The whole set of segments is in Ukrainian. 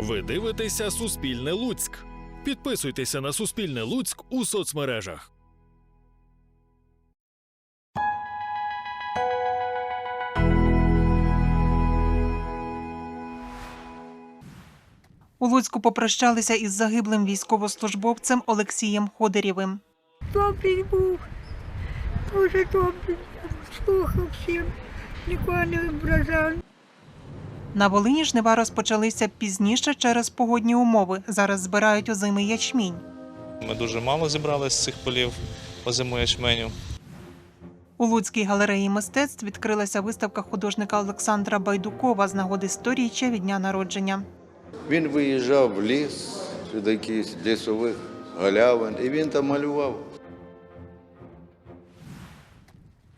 Ви дивитеся Суспільне Луцьк. Підписуйтеся на Суспільне Луцьк у соцмережах. У Луцьку попрощалися із загиблим військовослужбовцем Олексієм Ходерєвим. Добрий був, дуже добрий. Слухав всім, нікого не ображав. На Волині жнива розпочалися пізніше через погодні умови. Зараз збирають озимий ячмінь. Ми дуже мало зібрали з цих полів озиму ячменю. У Луцькій галереї мистецтв відкрилася виставка художника Олександра Байдукова з нагоди сторіччя від дня народження. Він виїжджав в ліс, до якихось лісових галявин, і він там малював.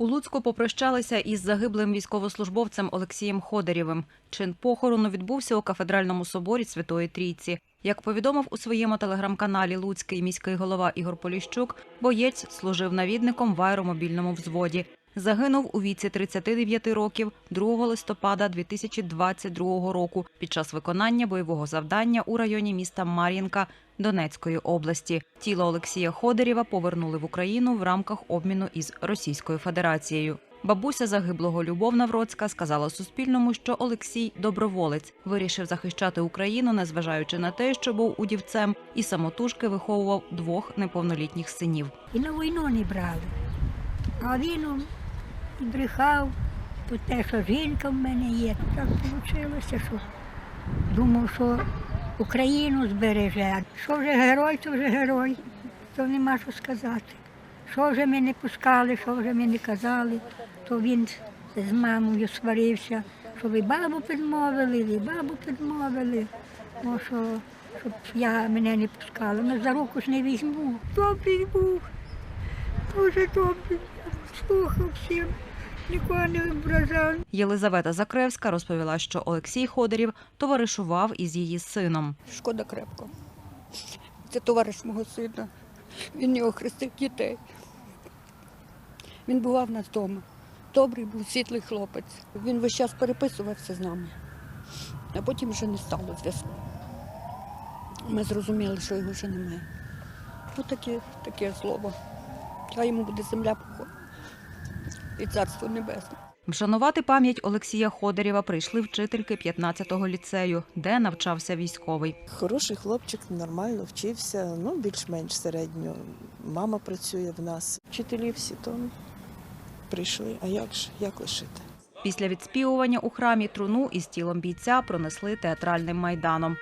У Луцьку попрощалися із загиблим військовослужбовцем Олексієм Ходерєвим. Чин похорону відбувся у кафедральному соборі Святої Трійці. Як повідомив у своєму телеграм-каналі Луцький міський голова Ігор Поліщук, боєць служив навідником в аеромобільному взводі. Загинув у віці 39 років 2 листопада 2022 року під час виконання бойового завдання у районі міста Мар'їнка Донецької області. Тіло Олексія Ходерєва повернули в Україну в рамках обміну із Російською Федерацією. Бабуся загиблого Любов Навроцька сказала Суспільному, що Олексій доброволець вирішив захищати Україну, незважаючи на те, що був удівцем, і самотужки виховував двох неповнолітніх синів. І на війну не брали. А він брехав, то те, що жінка в мене є. Так вийшло, що думав, що Україну збереже. Що вже герой, то вже герой, то нема що сказати. Що вже ми не пускали, що вже ми не казали, то він з мамою сварився, що ви бабу підмовили, ви бабу підмовили. Ну, що, щоб я мене не пускала. Ну, за руку ж не візьму. Добрий був, дуже добрий. Слухав всім, нікого не ображав. Єлизавета Закревська розповіла, що Олексій Ходерів товаришував із її сином. Шкода крепко. Це товариш мого сина. Він його хрестив дітей. Він бував нас вдома. Добрий був, світлий хлопець. Він весь час переписувався з нами, а потім вже не стало зв'язку. Ми зрозуміли, що його вже немає. Ось таке, таке слово. Хай йому буде земля. І царство небесне. Вшанувати пам'ять Олексія Ходерєва прийшли вчительки 15-го ліцею, де навчався військовий. Хороший хлопчик, нормально вчився, ну більш-менш середньо. Мама працює в нас. Вчителі всі то прийшли. А як ж, як лишити? Після відспівування у храмі труну із тілом бійця пронесли театральним майданом.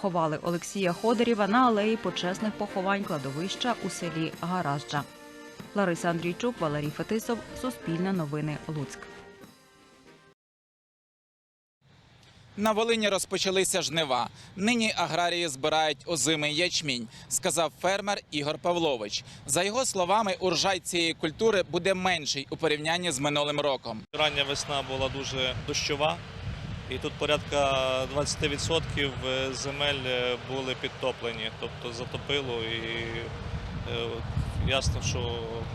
Поховали Олексія Ходорєва на алеї почесних поховань кладовища у селі Гаражджа. Лариса Андрійчук, Валерій Фетисов, Суспільне новини, Луцьк. На Волині розпочалися жнива. Нині аграрії збирають озимий ячмінь, сказав фермер Ігор Павлович. За його словами, урожай цієї культури буде менший у порівнянні з минулим роком. Рання весна була дуже дощова, і тут порядка 20% земель е, були підтоплені, тобто затопило і е, ясно, що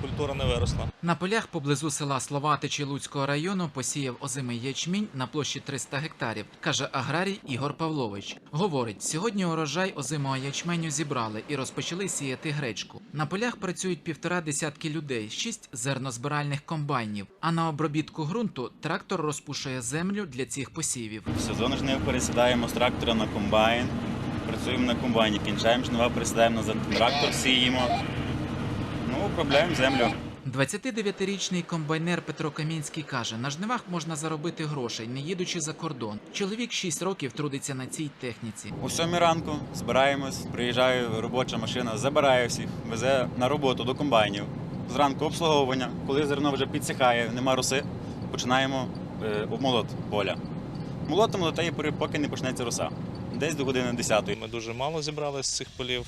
культура не виросла. На полях поблизу села Словатичі Луцького району посіяв озимий ячмінь на площі 300 гектарів, каже аграрій Ігор Павлович. Говорить, сьогодні урожай озимого ячменю зібрали і розпочали сіяти гречку. На полях працюють півтора десятки людей, шість зернозбиральних комбайнів. А на обробітку ґрунту трактор розпушує землю для цих посівів. В сезон жнив пересідаємо з трактора на комбайн, працюємо на комбайні, кінчаємо жнива, пересідаємо на трактор, сіємо. Обробляємо землю. 29-річний комбайнер Петро Камінський каже, на жнивах можна заробити грошей, не їдучи за кордон. Чоловік 6 років трудиться на цій техніці. О 7 ранку збираємось, приїжджає робоча машина, забирає всіх, везе на роботу до комбайнів. Зранку обслуговування, коли зерно вже підсихає, нема роси, починаємо е, обмолот поля. Молотимо до тієї пори, поки не почнеться роса. Десь до години 10 Ми дуже мало зібрали з цих полів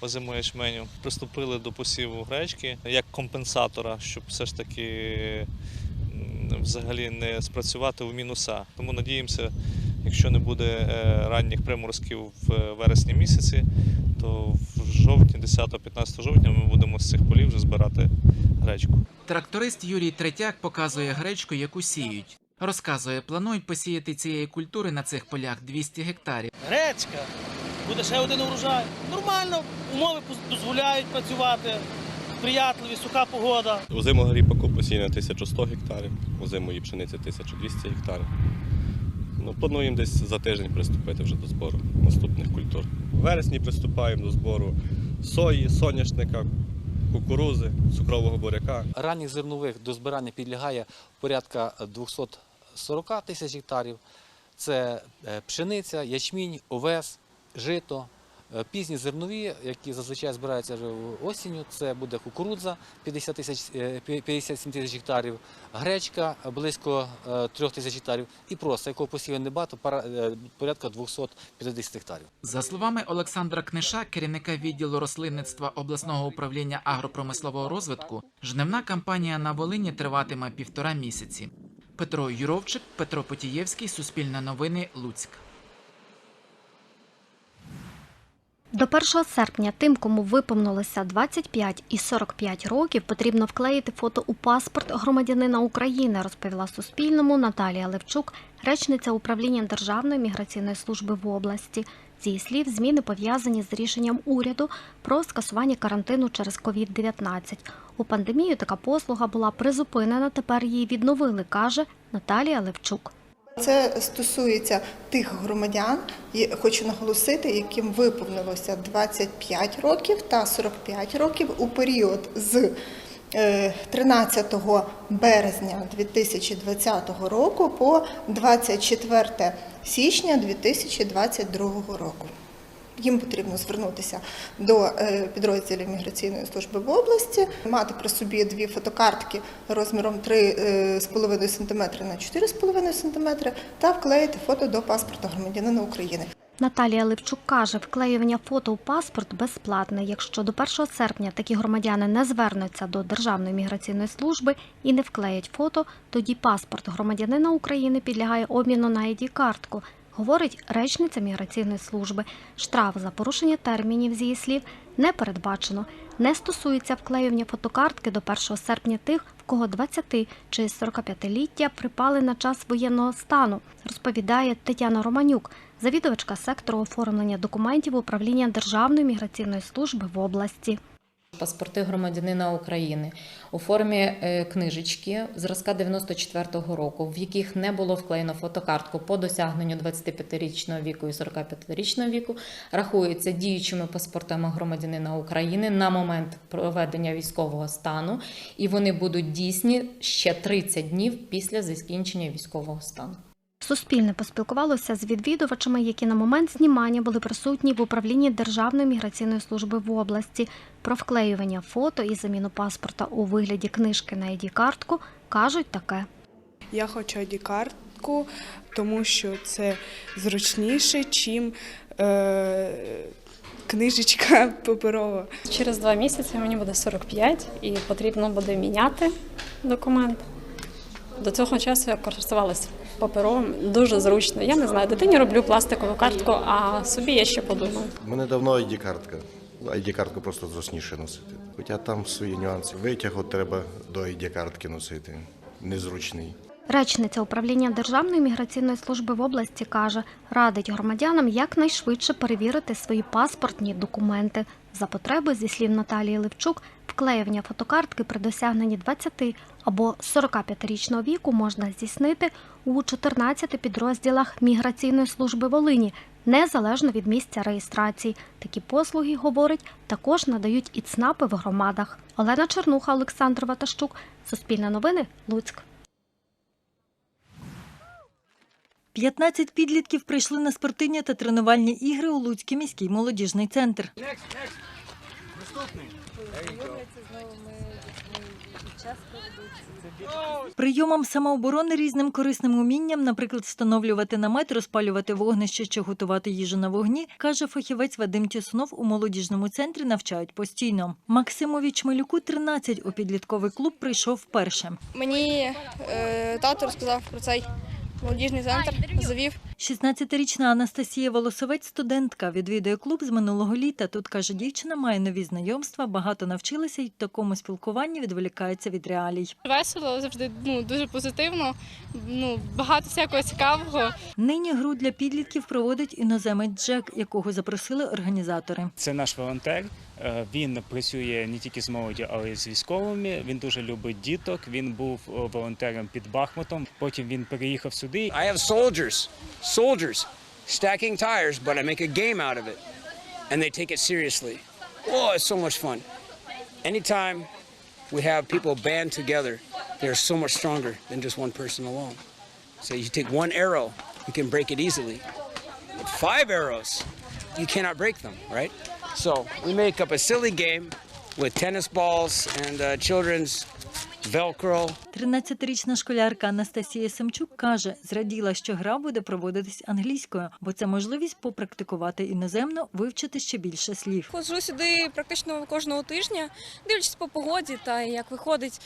озиму ячменю. Приступили до посіву гречки як компенсатора, щоб все ж таки взагалі не спрацювати в мінуса. Тому надіємося Якщо не буде е, ранніх приморозків в вересні місяці, то в жовтні, 10-15 жовтня, ми будемо з цих полів вже збирати гречку. Тракторист Юрій Третяк показує гречку, яку сіють. Розказує, планують посіяти цієї культури на цих полях 200 гектарів. Гречка, буде ще один урожай. Нормально, умови дозволяють працювати, приятливі, суха погода. Озимого ріпаку посіяно 1100 гектарів, озимої пшениці 1200 гектарів. Ну, плануємо десь за тиждень приступити вже до збору наступних культур. В вересні приступаємо до збору сої, соняшника, кукурузи, цукрового буряка. Ранніх зернових до збирання підлягає порядка 240 тисяч гектарів. Це е, пшениця, ячмінь, овес, жито. Е, Пізні зернові, які зазвичай збираються осінню, це буде кукурудза 50 тисяч, е, пі- 57 тисяч гектарів, гречка е, близько 3 тисяч гектарів і проса, якого посівів небагато, е, порядка 250 гектарів. За словами Олександра Книша, керівника відділу рослинництва обласного управління агропромислового розвитку, жнивна кампанія на Волині триватиме півтора місяці. Петро Юровчик, Петро Потієвський, Суспільне новини, Луцьк. До 1 серпня тим, кому виповнилося 25 і 45 років, потрібно вклеїти фото у паспорт громадянина України, розповіла Суспільному Наталія Левчук, речниця управління Державної міграційної служби в області. Її слів, зміни пов'язані з рішенням уряду про скасування карантину через COVID-19. У пандемію така послуга була призупинена, тепер її відновили, каже Наталія Левчук. Це стосується тих громадян, хочу наголосити, яким виповнилося 25 років та 45 років у період з е, 13 березня 2020 року по 24 січня 2022 року. Їм потрібно звернутися до е, підрозділів міграційної служби в області, мати при собі дві фотокартки розміром 3,5 см на 4,5 см та вклеїти фото до паспорта громадянина України. Наталія Левчук каже, вклеювання фото у паспорт безплатне. Якщо до 1 серпня такі громадяни не звернуться до Державної міграційної служби і не вклеять фото, тоді паспорт громадянина України підлягає обміну на id картку говорить речниця міграційної служби. Штраф за порушення термінів з її слів не передбачено. Не стосується вклеювання фотокартки до 1 серпня тих, в кого 20 чи 45-ліття припали на час воєнного стану, розповідає Тетяна Романюк, завідувачка сектору оформлення документів управління Державної міграційної служби в області. Паспорти громадянина України у формі е, книжечки зразка 94-го року, в яких не було вклеєно фотокартку по досягненню 25-річного віку і 45-річного віку, рахуються діючими паспортами громадянина України на момент проведення військового стану, і вони будуть дійсні ще 30 днів після закінчення військового стану. Суспільне поспілкувалося з відвідувачами, які на момент знімання були присутні в управлінні Державної міграційної служби в області. Про вклеювання фото і заміну паспорта у вигляді книжки на id картку кажуть таке. Я хочу id картку, тому що це зручніше, чим е, книжечка паперова. Через два місяці мені буде 45 і потрібно буде міняти документ. До цього часу я користувалася паперовим, дуже зручно. Я не знаю, дитині роблю пластикову картку, а собі я ще подумаю. У мене давно ID-картка. ID-картку просто зручніше носити. Хоча там свої нюанси. Витяг треба до ID-картки носити. Незручний. Речниця управління Державної міграційної служби в області каже, радить громадянам якнайшвидше перевірити свої паспортні документи. За потреби, зі слів Наталії Левчук, вклеювання фотокартки при досягненні 20 або 45-річного віку можна здійснити у 14 підрозділах міграційної служби Волині, незалежно від місця реєстрації. Такі послуги, говорить, також надають і ЦНАПи в громадах. Олена Чернуха, Олександр Ватащук, Суспільне новини, Луцьк. 15 підлітків прийшли на спортивні та тренувальні ігри у Луцький міський молодіжний центр. Прийомам самооборони різним корисним умінням, наприклад, встановлювати намет, розпалювати вогнище чи готувати їжу на вогні, каже фахівець Вадим Тіснов у молодіжному центрі навчають постійно. Максимові Чмелюку 13 у підлітковий клуб прийшов вперше. Мені е, тато розказав про цей молодіжний центр завів. 16-річна Анастасія Волосовець, студентка, відвідує клуб з минулого літа. Тут каже, дівчина має нові знайомства, багато навчилася і в такому спілкуванні відволікається від реалій. Весело, завжди ну, дуже позитивно, ну, багато всякого цікавого. Нині гру для підлітків проводить іноземець Джек, якого запросили організатори. Це наш волонтер. Е, Він працює не тільки з молоддю, але й з військовими. Він дуже любить діток. Він був е, волонтером під Бахмутом. Потім він переїхав сюди. I have soldiers, soldiers stacking tires, but I make a game out of it. And they take it seriously. Oh, it's so much fun. Anytime we have people band together, they're so much stronger than just one person alone. So you take one arrow, you can break it easily. Five arrows, you cannot break them, right? So we make up a silly game with tennis balls and uh, children's Velcro. 13-річна школярка Анастасія Семчук каже, зраділа, що гра буде проводитись англійською, бо це можливість попрактикувати іноземно, вивчити ще більше слів. Ходжу сюди практично кожного тижня, дивлячись по погоді та як виходить.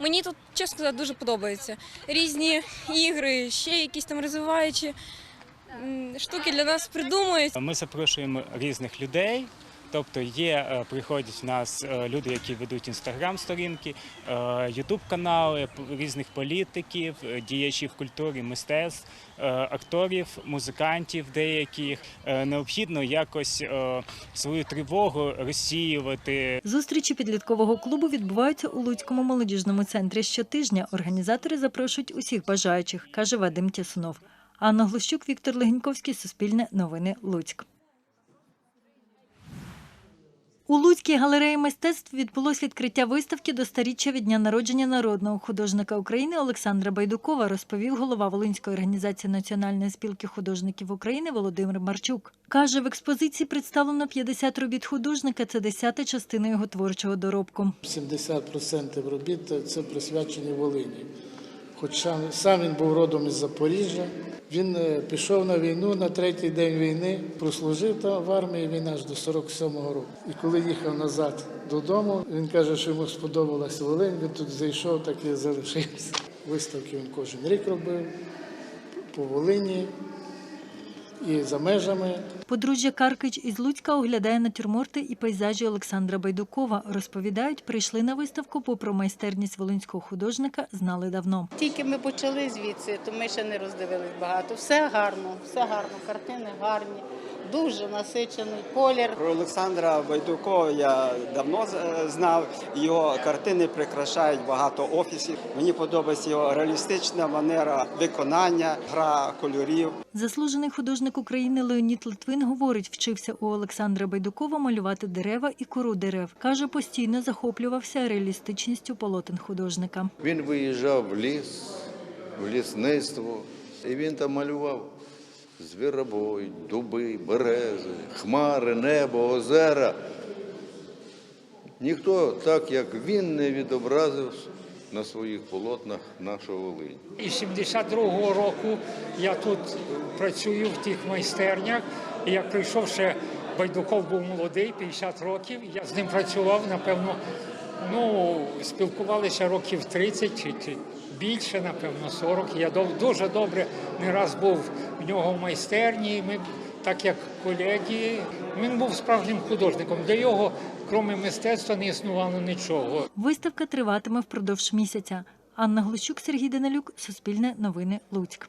Мені тут, чесно сказати, дуже подобається. Різні ігри, ще якісь там розвиваючі штуки для нас придумують. Ми запрошуємо різних людей. Тобто є, е, приходять в нас е, люди, які ведуть інстаграм-сторінки, ютуб канали різних політиків, е, діячів культури, мистецтв, е, акторів, музикантів деяких. Е, Необхідно якось е, свою тривогу розсіювати, Зустрічі підліткового клубу відбуваються у Луцькому молодіжному центрі щотижня. Організатори запрошують усіх бажаючих, каже Вадим Тясунов. Анна Глущук, Віктор Легеньковський, Суспільне новини Луцьк. У Луцькій галереї мистецтв відбулось відкриття виставки до старіччя від дня народження народного художника України Олександра Байдукова, розповів голова Волинської організації Національної спілки художників України Володимир Марчук. Каже, в експозиції представлено 50 робіт художника. Це десята частина його творчого доробку. 70% робіт це присвячені Волині. Хоча сам він був родом із Запоріжжя. Він е, пішов на війну на третій день війни, прослужив там в армії він аж до 47-го року. І коли їхав назад додому, він каже, що йому сподобалась Волинь, він тут зайшов, так і залишився. Виставки він кожен рік робив по Волині і за межами. Подружжя Каркич із Луцька оглядає натюрморти і пейзажі Олександра Байдукова. Розповідають, прийшли на виставку, бо про майстерність волинського художника знали давно. Тільки ми почали звідси, то ми ще не роздивились багато. Все гарно, все гарно, картини гарні, дуже насичений колір. Про Олександра Байдукова я давно з- знав. Його картини прикрашають багато офісів. Мені подобається його реалістична манера виконання, гра кольорів. Заслужений художник України Леонід Литвин говорить, вчився у Олександра Байдукова малювати дерева і кору дерев. Каже, постійно захоплювався реалістичністю полотен художника. Він виїжджав в ліс, в лісництво, і він там малював звіробой, дуби, берези, хмари, небо, озера. Ніхто так, як він, не відобразив на своїх полотнах нашу Волинь. І з 72-го року я тут працюю в тих майстернях. І як прийшов ще Байдуков був молодий, 50 років. Я з ним працював, напевно, ну, спілкувалися років 30 чи, чи більше, напевно, 40. Я дуже добре не раз був в нього в майстерні. Ми, так як колеги, він був справжнім художником. Для його, крім мистецтва, не існувало нічого. Виставка триватиме впродовж місяця. Анна Глущук, Сергій Данилюк, Суспільне новини Луцьк.